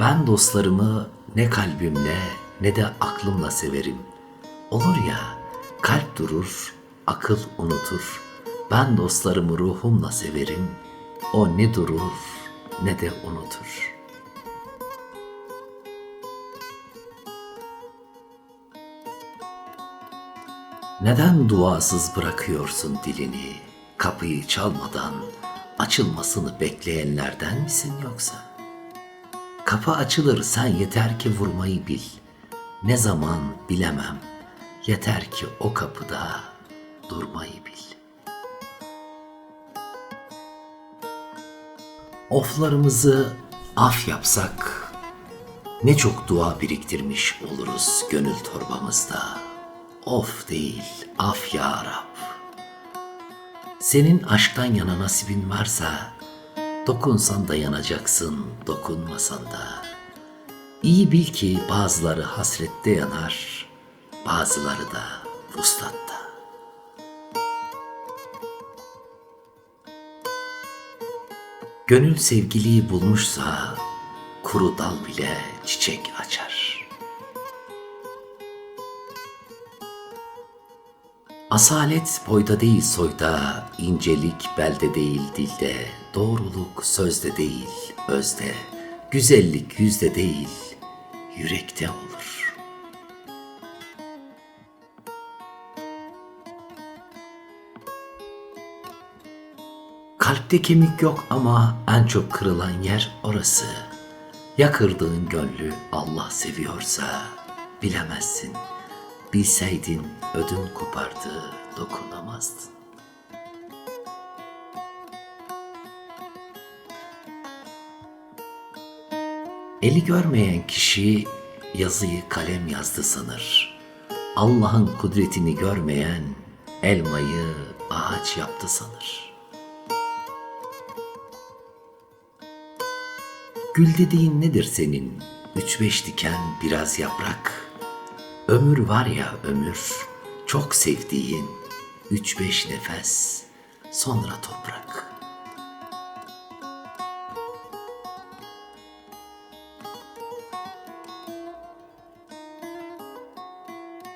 Ben dostlarımı ne kalbimle ne de aklımla severim. Olur ya, kalp durur, akıl unutur. Ben dostlarımı ruhumla severim. O ne durur ne de unutur. Neden duasız bırakıyorsun dilini? Kapıyı çalmadan açılmasını bekleyenlerden misin yoksa? Kapı açılır sen yeter ki vurmayı bil. Ne zaman bilemem. Yeter ki o kapıda durmayı bil. Oflarımızı af yapsak ne çok dua biriktirmiş oluruz gönül torbamızda. Of değil, af ya Rab. Senin aşktan yana nasibin varsa dokunsan da yanacaksın, dokunmasan da. İyi bil ki bazıları hasrette yanar, bazıları da vuslatta. Gönül sevgiliyi bulmuşsa kuru dal bile çiçek açar. Asalet boyda değil soyda, incelik belde değil dilde, doğruluk sözde değil özde, güzellik yüzde değil yürekte olur. Kalpte kemik yok ama en çok kırılan yer orası. Ya kırdığın gönlü Allah seviyorsa bilemezsin. Bilseydin ödün kopardı dokunamazdın. Eli görmeyen kişi yazıyı kalem yazdı sanır. Allah'ın kudretini görmeyen elmayı ağaç yaptı sanır. Gül dediğin nedir senin? Üç beş diken biraz yaprak. Ömür var ya ömür, çok sevdiğin üç beş nefes, sonra toprak.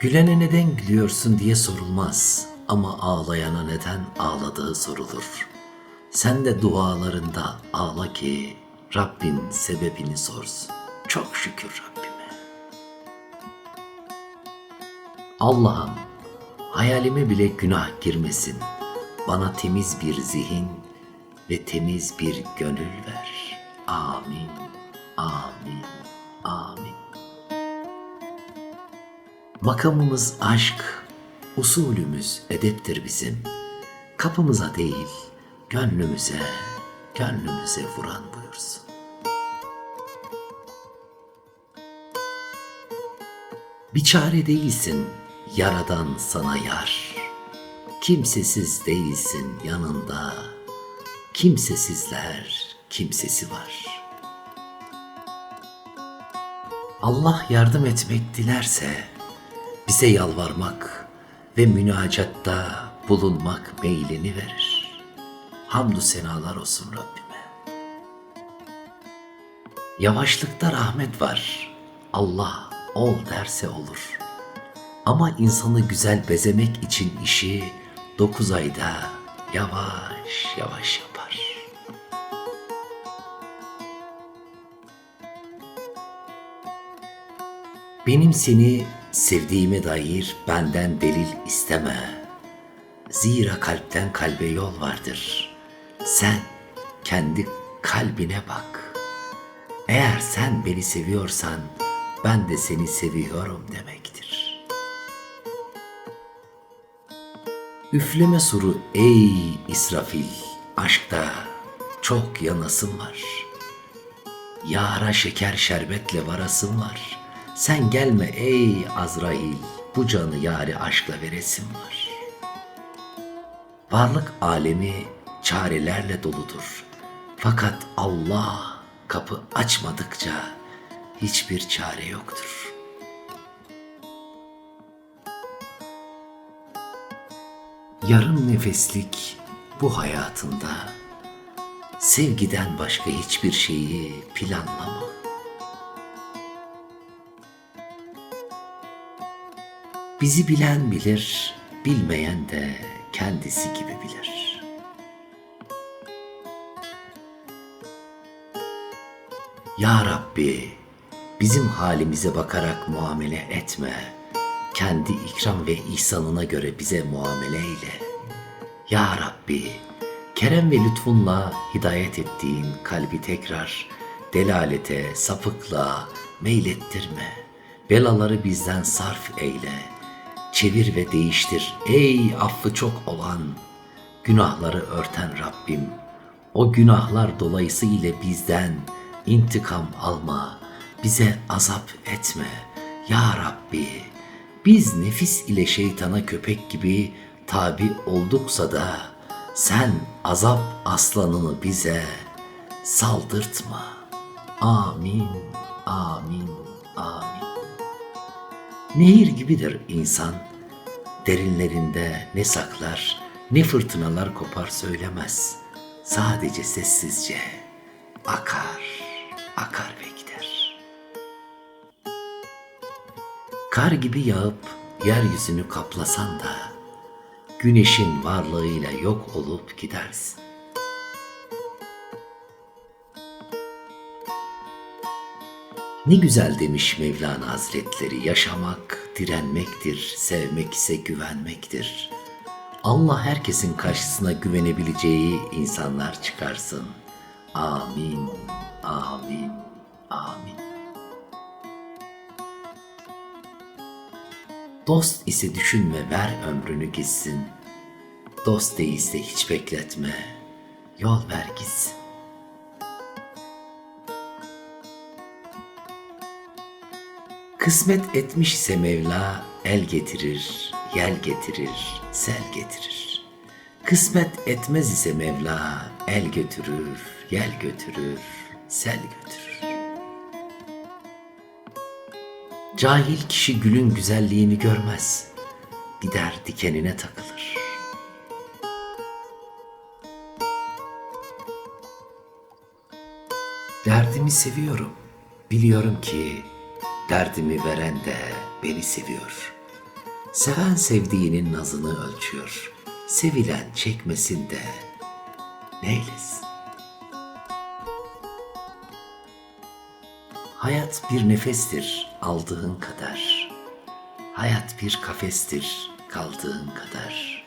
Gülene neden gülüyorsun diye sorulmaz ama ağlayana neden ağladığı sorulur. Sen de dualarında ağla ki Rabbin sebebini sorsun. Çok şükür Rabbime. Allah'ım hayalime bile günah girmesin. Bana temiz bir zihin ve temiz bir gönül ver. Amin, amin, amin. Makamımız aşk, usulümüz edeptir bizim. Kapımıza değil, gönlümüze, gönlümüze vuran buyursun. Bir çare değilsin, yaradan sana yar. Kimsesiz değilsin yanında, kimsesizler kimsesi var. Allah yardım etmek dilerse, bize yalvarmak ve münacatta bulunmak meylini verir. Hamdü senalar olsun Rabbime. Yavaşlıkta rahmet var. Allah ol derse olur. Ama insanı güzel bezemek için işi dokuz ayda yavaş yavaş yapar. Benim seni sevdiğime dair benden delil isteme. Zira kalpten kalbe yol vardır. Sen kendi kalbine bak. Eğer sen beni seviyorsan ben de seni seviyorum demektir. Üfleme suru ey İsrafil, aşkta çok yanasın var. Yara şeker şerbetle varasın var. Sen gelme ey Azrail, bu canı yari aşkla veresim var. Varlık alemi çarelerle doludur. Fakat Allah kapı açmadıkça hiçbir çare yoktur. yarım nefeslik bu hayatında sevgiden başka hiçbir şeyi planlama. Bizi bilen bilir, bilmeyen de kendisi gibi bilir. Ya Rabbi, bizim halimize bakarak muamele etme.'' Kendi ikram ve ihsanına göre bize muamele eyle. Ya Rabbi, kerem ve lütfunla hidayet ettiğin kalbi tekrar delalete, sapıkla meylettirme. Belaları bizden sarf eyle. Çevir ve değiştir ey affı çok olan, günahları örten Rabbim. O günahlar dolayısıyla bizden intikam alma, bize azap etme. Ya Rabbi, biz nefis ile şeytana köpek gibi tabi olduksa da sen azap aslanını bize saldırtma. Amin, amin, amin. Nehir gibidir insan. Derinlerinde ne saklar, ne fırtınalar kopar söylemez. Sadece sessizce akar, akar ve Kar gibi yağıp yeryüzünü kaplasan da güneşin varlığıyla yok olup gidersin. Ne güzel demiş Mevlana Hazretleri, yaşamak direnmektir, sevmek ise güvenmektir. Allah herkesin karşısına güvenebileceği insanlar çıkarsın. Amin, amin, amin. Dost ise düşünme, ver ömrünü gitsin. Dost değilse hiç bekletme, yol ver gitsin. Kısmet etmişse Mevla el getirir, yel getirir, sel getirir. Kısmet etmez ise Mevla el götürür, yel götürür, sel götürür. Cahil kişi gülün güzelliğini görmez. Gider dikenine takılır. Derdimi seviyorum. Biliyorum ki derdimi veren de beni seviyor. Seven sevdiğinin nazını ölçüyor. Sevilen çekmesin de neylesin? Hayat bir nefestir aldığın kadar. Hayat bir kafestir kaldığın kadar.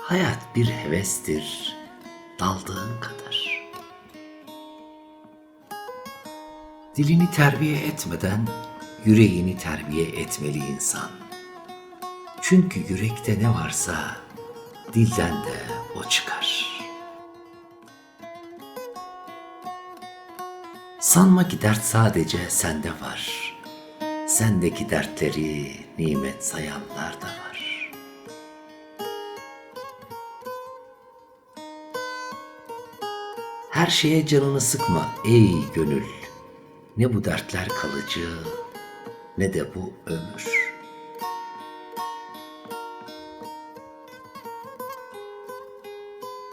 Hayat bir hevestir daldığın kadar. Dilini terbiye etmeden yüreğini terbiye etmeli insan. Çünkü yürekte ne varsa dilden de o çıkar. Sanma ki dert sadece sende var. Sendeki dertleri nimet sayanlar da var. Her şeye canını sıkma ey gönül. Ne bu dertler kalıcı ne de bu ömür.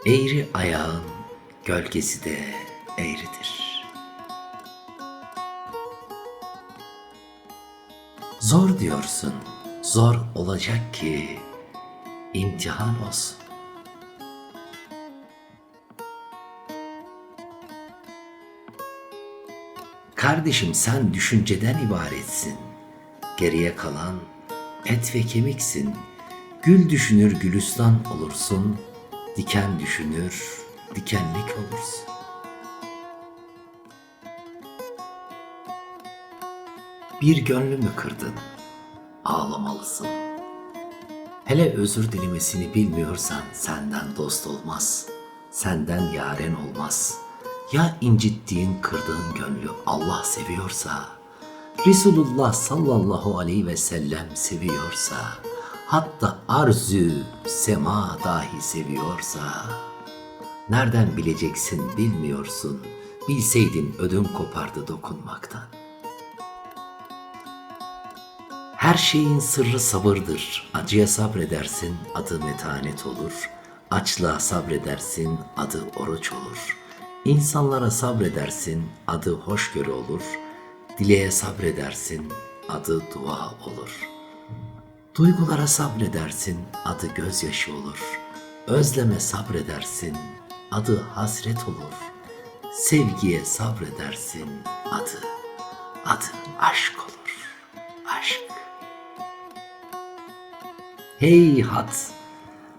Eğri ayağın gölgesi de eğridir. Zor diyorsun, zor olacak ki imtihan olsun. Kardeşim sen düşünceden ibaretsin. Geriye kalan et ve kemiksin. Gül düşünür gülistan olursun. Diken düşünür dikenlik olursun. Bir gönlümü kırdın. Ağlamalısın. Hele özür dilemesini bilmiyorsan senden dost olmaz. Senden yaren olmaz.'' Ya incittiğin, kırdığın gönlü Allah seviyorsa, Resulullah sallallahu aleyhi ve sellem seviyorsa, hatta arzü sema dahi seviyorsa, nereden bileceksin bilmiyorsun, bilseydin ödün kopardı dokunmaktan. Her şeyin sırrı sabırdır. Acıya sabredersin, adı metanet olur. Açlığa sabredersin, adı oruç olur.'' İnsanlara sabredersin, adı hoşgörü olur. Dileğe sabredersin, adı dua olur. Duygulara sabredersin, adı gözyaşı olur. Özleme sabredersin, adı hasret olur. Sevgiye sabredersin, adı, adı aşk olur. Aşk. Hey hat,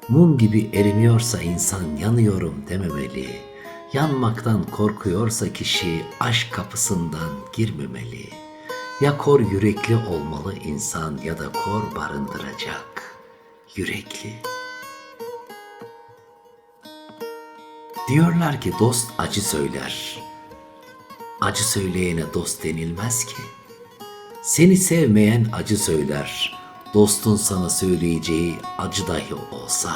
mum gibi erimiyorsa insan yanıyorum dememeli. Yanmaktan korkuyorsa kişi aşk kapısından girmemeli. Ya kor yürekli olmalı insan ya da kor barındıracak yürekli. Diyorlar ki dost acı söyler. Acı söyleyene dost denilmez ki. Seni sevmeyen acı söyler. Dostun sana söyleyeceği acı dahi olsa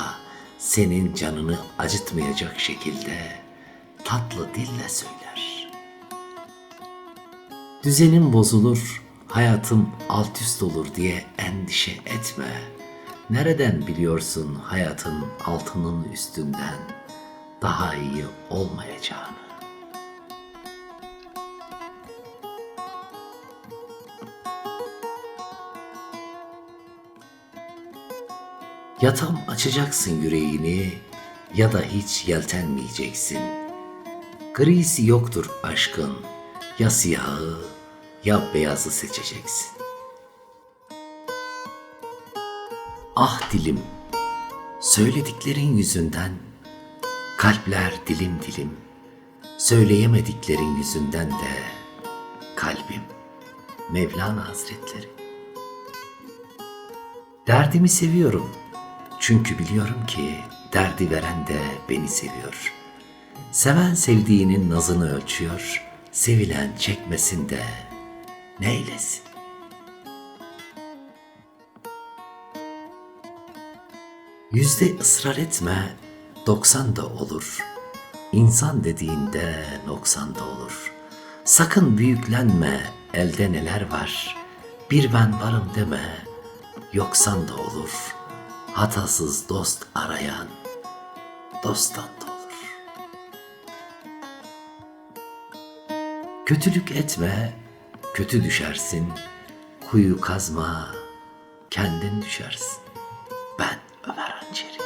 senin canını acıtmayacak şekilde tatlı dille söyler. Düzenim bozulur, hayatım alt üst olur diye endişe etme. Nereden biliyorsun hayatın altının üstünden daha iyi olmayacağını? Ya tam açacaksın yüreğini ya da hiç yeltenmeyeceksin. Grisi yoktur aşkın. Ya siyahı ya beyazı seçeceksin. Ah dilim, söylediklerin yüzünden kalpler dilim dilim. Söyleyemediklerin yüzünden de kalbim Mevlana Hazretleri. Derdimi seviyorum. Çünkü biliyorum ki derdi veren de beni seviyor. Seven sevdiğinin nazını ölçüyor, sevilen çekmesin de neylesin? Yüzde ısrar etme, doksan da olur. İnsan dediğinde noksan da olur. Sakın büyüklenme, elde neler var. Bir ben varım deme, yoksan da olur. Hatasız dost arayan, dosttan da olur. Kötülük etme, kötü düşersin. Kuyu kazma, kendin düşersin. Ben Ömer Hançeri.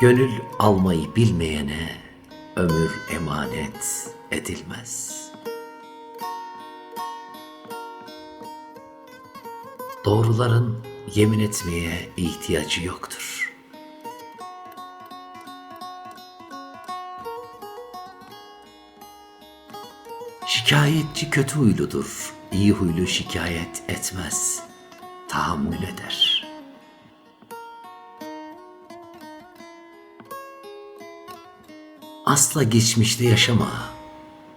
Gönül almayı bilmeyene ömür emanet edilmez. Doğruların yemin etmeye ihtiyacı yoktur. Şikayetçi kötü huyludur. İyi huylu şikayet etmez. Tahammül eder. Asla geçmişte yaşama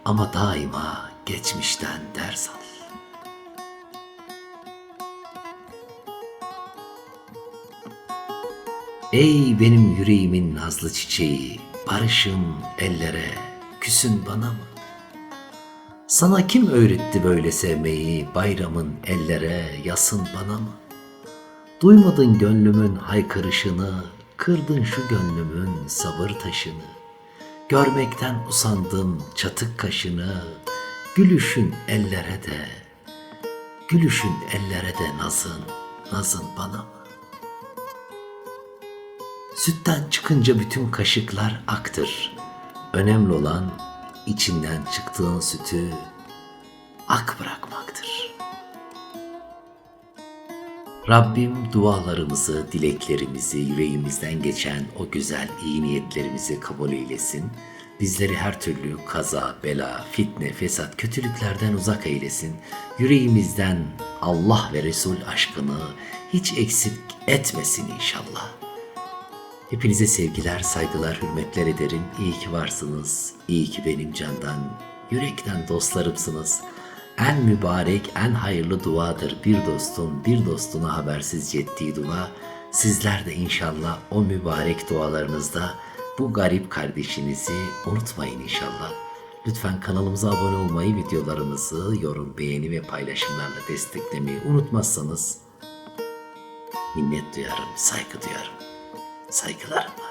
ama daima geçmişten ders al. Ey benim yüreğimin nazlı çiçeği, barışım ellere, küsün bana mı? Sana kim öğretti böyle sevmeyi, bayramın ellere, yasın bana mı? Duymadın gönlümün haykırışını, kırdın şu gönlümün sabır taşını. Görmekten usandım çatık kaşını, gülüşün ellere de, gülüşün ellere de nazın, nazın bana mı? Sütten çıkınca bütün kaşıklar aktır. Önemli olan içinden çıktığın sütü ak bırakmaktır. Rabbim dualarımızı, dileklerimizi, yüreğimizden geçen o güzel iyi niyetlerimizi kabul eylesin. Bizleri her türlü kaza, bela, fitne, fesat, kötülüklerden uzak eylesin. Yüreğimizden Allah ve Resul aşkını hiç eksik etmesin inşallah. Hepinize sevgiler, saygılar, hürmetler ederim. İyi ki varsınız. İyi ki benim candan, yürekten dostlarımsınız. En mübarek, en hayırlı duadır bir dostun bir dostuna habersizce ettiği dua. Sizler de inşallah o mübarek dualarınızda bu garip kardeşinizi unutmayın inşallah. Lütfen kanalımıza abone olmayı, videolarımızı yorum, beğeni ve paylaşımlarla desteklemeyi unutmazsanız minnet duyarım, saygı duyarım. Saygılarımla.